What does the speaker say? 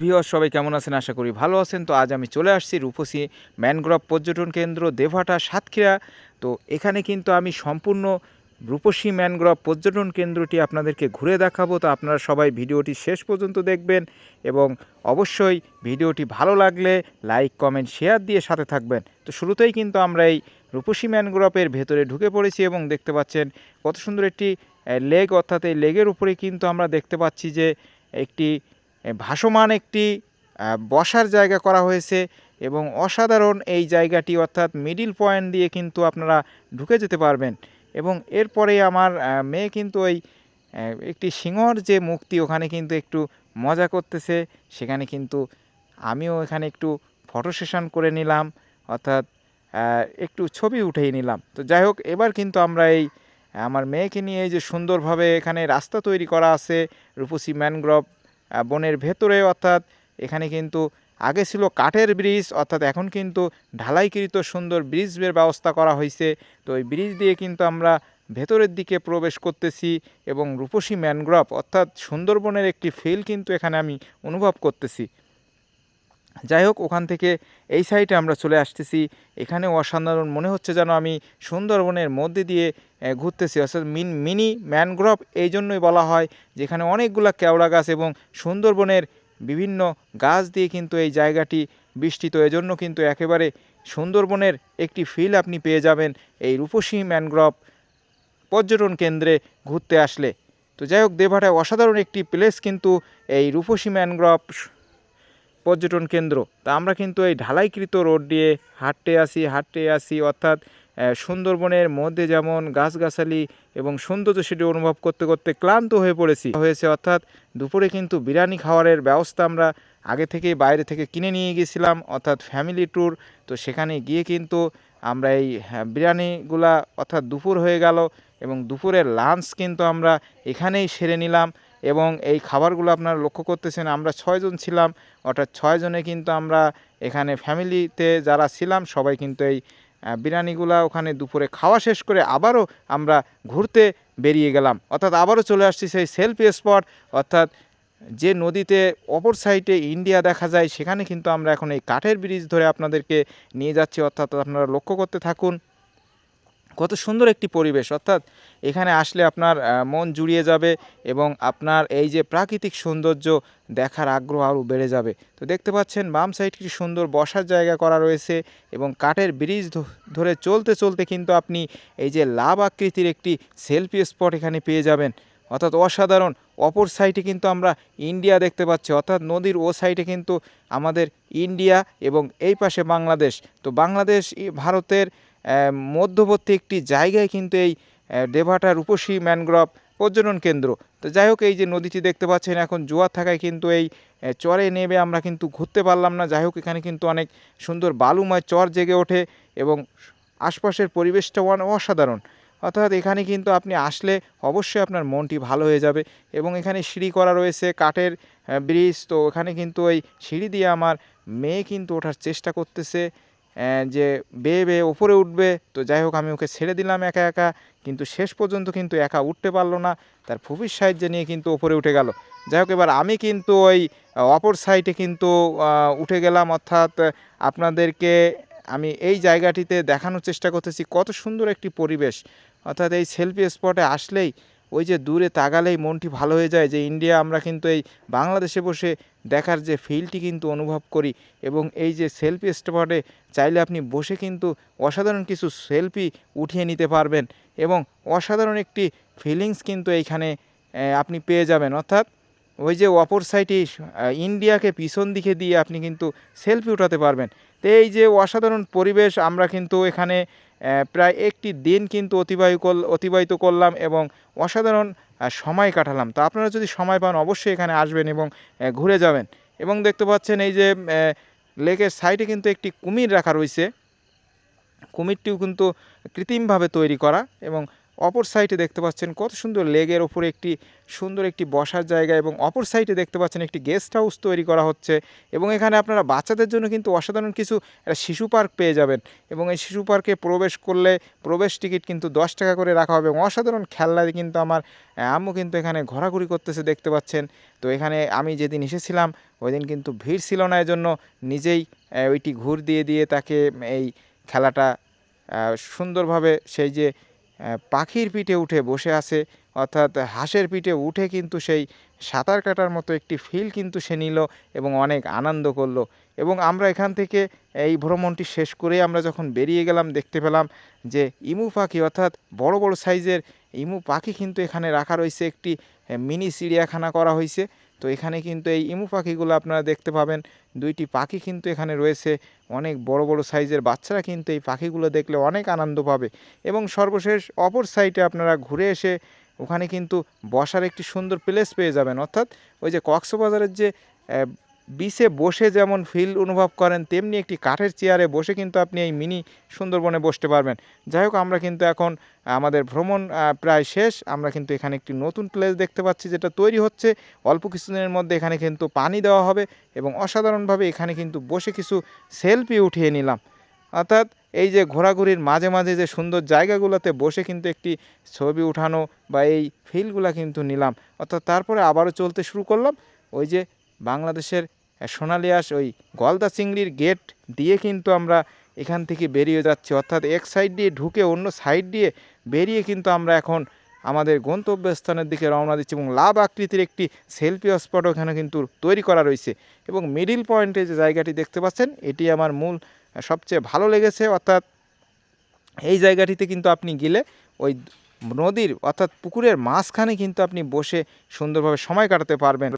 Viewer সবাই কেমন আছেন? আশা করি ভালো আছেন। তো আজ আমি চলে আসছি রূপসী ম্যানগ্রোভ পর্যটন কেন্দ্র দেভাটা সাতক্ষীরা। তো এখানে কিন্তু আমি সম্পূর্ণ রূপসী ম্যানগ্রোভ পর্যটন কেন্দ্রটি আপনাদেরকে ঘুরে দেখাবো। তো আপনারা সবাই ভিডিওটি শেষ পর্যন্ত দেখবেন এবং অবশ্যই ভিডিওটি ভালো লাগলে লাইক, কমেন্ট, শেয়ার দিয়ে সাথে থাকবেন। তো শুরুতেই কিন্তু আমরা এই রূপসী ম্যানগ্রোভের ভেতরে ঢুকে পড়েছি এবং দেখতে পাচ্ছেন কত সুন্দর একটি লেগ অর্থাৎ এই লেগের উপরে কিন্তু আমরা দেখতে পাচ্ছি যে একটি ভাসমান একটি বসার জায়গা করা হয়েছে এবং অসাধারণ এই জায়গাটি অর্থাৎ মিডিল পয়েন্ট দিয়ে কিন্তু আপনারা ঢুকে যেতে পারবেন। এবং এরপরে আমার মেয়ে কিন্তু ওই একটি সিংহর যে মুক্তি ওখানে কিন্তু একটু মজা করতেছে। সেখানে কিন্তু আমিও এখানে একটু ফটো সেশন করে নিলাম, অর্থাৎ একটু ছবি উঠেই নিলাম। তো যাই হোক, এবার কিন্তু আমরা এই, আমার মেয়েকে নিয়ে যে সুন্দরভাবে এখানে রাস্তা তৈরি করা আছে, রূপসী ম্যানগ্রোভ বনের ভেতরে, অর্থাৎ এখানে কিন্তু আগে ছিল কাঠের ব্রিজ, অর্থাৎ এখন কিন্তু ঢালাইকৃত সুন্দর ব্রিজের ব্যবস্থা করা হয়েছে তো ওই ব্রিজ দিয়ে কিন্তু আমরা ভেতরের দিকে প্রবেশ করতেছি এবং রূপসী ম্যানগ্রোভ, অর্থাৎ সুন্দরবনের একটি ফিল কিন্তু এখানে আমি অনুভব করতেছি। যাই হোক ওখান থেকে এই সাইডে আমরা চলে আসতেছি। এখানে অসাধারণ মনে হচ্ছে যেন আমি সুন্দরবনের মধ্যে দিয়ে ঘুরতেছি। অর্থাৎ মিন, মিনি ম্যানগ্রোভ এই জন্যই বলা হয়, যেখানে অনেকগুলা কেওড়া গাছ এবং সুন্দরবনের বিভিন্ন গাছ দিয়ে কিন্তু এই জায়গাটি বিস্তৃত। এজন্য কিন্তু একেবারে সুন্দরবনের একটি ফিল আপনি পেয়ে যাবেন এই রূপসী ম্যানগ্রোভ পর্যটন কেন্দ্রে ঘুরতে আসলে। তো যাই হোক দেভাটায় অসাধারণ একটি প্লেস কিন্তু এই রূপসী ম্যানগ্রোভ পর্যটন কেন্দ্র। তা আমরা কিন্তু এই ঢালাইকৃত রোড দিয়ে হাঁটতে আসি হাঁটতে আসি। অর্থাৎ সুন্দরবনের মধ্যে যেমন গাছগাছালি এবং সৌন্দর্য সেটি অনুভব করতে করতে ক্লান্ত হয়ে পড়েছি। হয়েছে, অর্থাৎ দুপুরে কিন্তু বিরিয়ানি খাওয়ারের ব্যবস্থা আমরা আগে থেকেই বাইরে থেকে কিনে নিয়ে গেছিলাম, অর্থাৎ ফ্যামিলি ট্যুর। তো সেখানে গিয়ে কিন্তু আমরা এই বিরিয়ানিগুলা অর্থাৎ দুপুর হয়ে গেল এবং দুপুরের লাঞ্চ কিন্তু আমরা এখানেই সেরে নিলাম। এবং এই খাবারগুলো আপনারা লক্ষ্য করতেছেন, আমরা ছয়জন ছিলাম, অর্থাৎ ছয়জনে কিন্তু আমরা এখানে ফ্যামিলিতে যারা ছিলাম, সবাই কিন্তু এই বিরিয়ানিগুলা ওখানে দুপুরে খাওয়া শেষ করে আবারও আমরা ঘুরতে বেরিয়ে গেলাম। অর্থাৎ আবারও চলে আসছি সেই সেলফি স্পট, অর্থাৎ যে নদীতে অপর সাইডে ইন্ডিয়া দেখা যায়, সেখানে কিন্তু আমরা এখন এই কাঠের ব্রিজ ধরে আপনাদেরকে নিয়ে যাচ্ছি। অর্থাৎ আপনারা লক্ষ্য করতে থাকুন কত সুন্দর একটি পরিবেশ। অর্থাৎ এখানে আসলে আপনার মন জুড়িয়ে যাবে এবং আপনার এই যে প্রাকৃতিক সৌন্দর্য দেখার আগ্রহ আরও বেড়ে যাবে। তো দেখতে পাচ্ছেন, বাম সাইড কি সুন্দর বসার জায়গা করা রয়েছে এবং কাঠের ব্রিজ ধরে চলতে চলতে কিন্তু আপনি এই যে লাভ আকৃতির একটি সেলফি স্পট এখানে পেয়ে যাবেন। অর্থাৎ অসাধারণ, অপর সাইডে কিন্তু আমরা ইন্ডিয়া দেখতে পাচ্ছি। অর্থাৎ নদীর ও সাইডে কিন্তু আমাদের ইন্ডিয়া এবং এই পাশে বাংলাদেশ। তো বাংলাদেশ ভারতের মধ্যবর্তী একটি জায়গায় কিন্তু এই আহ, দেভাটা রূপসী ম্যানগ্রোভ পর্যটন কেন্দ্র। তো যাই হোক এই যে নদীটি দেখতে পাচ্ছেন এখন জোয়ার থাকায় কিন্তু এই চরে নেমে আমরা কিন্তু ঘুরতে পারলাম না। যাই হোক এখানে কিন্তু অনেক সুন্দর বালুময় চর জেগে ওঠে এবং আশপাশের পরিবেশটা অসাধারণ। অর্থাৎ এখানে কিন্তু আপনি আসলে অবশ্যই আপনার মনটি ভালো হয়ে যাবে এবং এখানে সিঁড়ি করা রয়েছে কাঠের ব্রিজ। তো ওখানে কিন্তু ওই সিঁড়ি দিয়ে আমার মেয়ে কিন্তু ওঠার চেষ্টা করতেছে। যে বেয়ে বেয়ে ওপরে উঠবে, তো যাই হোক আমি ওকে ছেড়ে দিলাম একা একা, কিন্তু শেষ পর্যন্ত কিন্তু একা উঠতে পারল না, তার ফুপির সাহায্যে নিয়ে কিন্তু ওপরে উঠে গেল। যাই হোক, এবার আমি কিন্তু ওই অপর সাইডে কিন্তু উঠে গেলাম, অর্থাৎ আপনাদেরকে আমি এই জায়গাটিতে দেখানোর চেষ্টা করতেছি কত সুন্দর একটি পরিবেশ। অর্থাৎ এই সেলফি স্পটে আসলেই ওই যে দূরে তাগালেই মনটি ভালো হয়ে যায় যে ইন্ডিয়া, আমরা কিন্তু এই বাংলাদেশে বসে দেখার যে ফিলটি কিন্তু অনুভব করি এবং এই যে সেলফি স্পটে চাইলে আপনি বসে কিন্তু অসাধারণ কিছু সেলফি উঠিয়ে নিতে পারবেন এবং অসাধারণ একটি ফিলিংস কিন্তু এইখানে আপনি পেয়ে যাবেন। অর্থাৎ ওই যে অপর সাইডে ইন্ডিয়াকে পিছন দিকে দিয়ে আপনি কিন্তু সেলফি উঠাতে পারবেন। তো এই যে অসাধারণ পরিবেশ আমরা কিন্তু এখানে প্রায় একটি দিন কিন্তু অতিবাহিত অতিবাহিত করলাম এবং অসাধারণ সময় কাটালাম। তো আপনারা যদি সময় পান অবশ্যই এখানে আসবেন এবং ঘুরে যাবেন। এবং দেখতে পাচ্ছেন এই যে লেকের সাইডে কিন্তু একটি কুমির রাখা রয়েছে। কুমিরটিও কিন্তু কৃত্রিমভাবে তৈরি করা এবং অপর সাইডে দেখতে পাচ্ছেন কত সুন্দর লেগের ওপরে একটি সুন্দর একটি বসার জায়গা এবং অপর সাইডে দেখতে পাচ্ছেন একটি গেস্ট হাউস তৈরি করা হচ্ছে এবং এখানে আপনারা বাচ্চাদের জন্য কিন্তু অসাধারণ কিছু, একটা শিশু পার্ক পেয়ে যাবেন এবং এই শিশু পার্কে প্রবেশ করলে প্রবেশ টিকিট কিন্তু দশ টাকা করে রাখা হবে এবং অসাধারণ খেলনা কিন্তু আমার আম্মু কিন্তু এখানে ঘোরাঘুরি করতেছে দেখতে পাচ্ছেন। তো এখানে আমি যেদিন এসেছিলাম ওই দিন কিন্তু ভিড় ছিল না, এজন্য নিজেই ওইটি ঘুর দিয়ে দিয়ে তাকে এই খেলাটা সুন্দরভাবে সেই যে পাখির পিঠে উঠে বসে আছে, অর্থাৎ হাঁসের পিঠে উঠে কিন্তু সেই সাঁতার কাটার মতো একটি ফিল কিন্তু সে নিল এবং অনেক আনন্দ করল। এবং আমরা এখান থেকে এই ভ্রমণটি শেষ করে আমরা যখন বেরিয়ে গেলাম, দেখতে পেলাম যে ইমু পাখি, অর্থাৎ বড় বড় সাইজের ইমু পাখি কিন্তু এখানে রাখা রয়েছে। একটি মিনি চিড়িয়াখানা করা হয়েছে। তো এখানে কিন্তু এই ইমু পাখিগুলো আপনারা দেখতে পাবেন। দুইটি পাখি কিন্তু এখানে রয়েছে। অনেক বড় বড় সাইজের বাচ্চারা কিন্তু এই পাখিগুলো দেখলে অনেক আনন্দ পাবে। এবং সর্বশেষ অপর সাইডে আপনারা ঘুরে এসে ওখানে কিন্তু বসার একটি সুন্দর প্লেস পেয়ে যাবেন। অর্থাৎ ওই যে কক্সবাজারের যে বিচে বসে যেমন ফিল অনুভব করেন, তেমনি একটি কাঠের চেয়ারে বসে কিন্তু আপনি এই মিনি সুন্দরবনে বসতে পারবেন। যাই হোক, আমরা কিন্তু এখন, আমাদের ভ্রমণ প্রায় শেষ। আমরা কিন্তু এখানে একটি নতুন প্লেস দেখতে পাচ্ছি, যেটা তৈরি হচ্ছে। অল্প কিছুদিনের মধ্যে এখানে কিন্তু পানি দেওয়া হবে এবং অসাধারণভাবে এখানে কিন্তু বসে কিছু সেলফি উঠিয়ে নিলাম। অর্থাৎ এই যে ঘোরাঘুরির মাঝে মাঝে যে সুন্দর জায়গাগুলোতে বসে কিন্তু একটি ছবি উঠানো বা এই ফিলগুলা কিন্তু নিলাম। অর্থাৎ তারপরে আবারও চলতে শুরু করলাম। ওই যে বাংলাদেশের সোনালিয়াস ওই গলদা চিংড়ির গেট দিয়ে কিন্তু আমরা এখান থেকে বেরিয়ে যাচ্ছি। অর্থাৎ এক সাইড দিয়ে ঢুকে অন্য সাইড দিয়ে বেরিয়ে কিন্তু আমরা এখন আমাদের গন্তব্যস্থানের দিকে রওনা দিচ্ছি এবং লাভ আকৃতির একটি সেলফি স্পট ওখানে কিন্তু তৈরি করা রয়েছে। এবং মিডিল পয়েন্টে যে জায়গাটি দেখতে পাচ্ছেন, এটি আমার মূল সবচেয়ে ভালো লেগেছে। অর্থাৎ এই জায়গাটিতে কিন্তু আপনি গেলে ওই নদীর অর্থাৎ পুকুরের মাঝখানে কিন্তু আপনি বসে সুন্দরভাবে সময় কাটাতে পারবেন।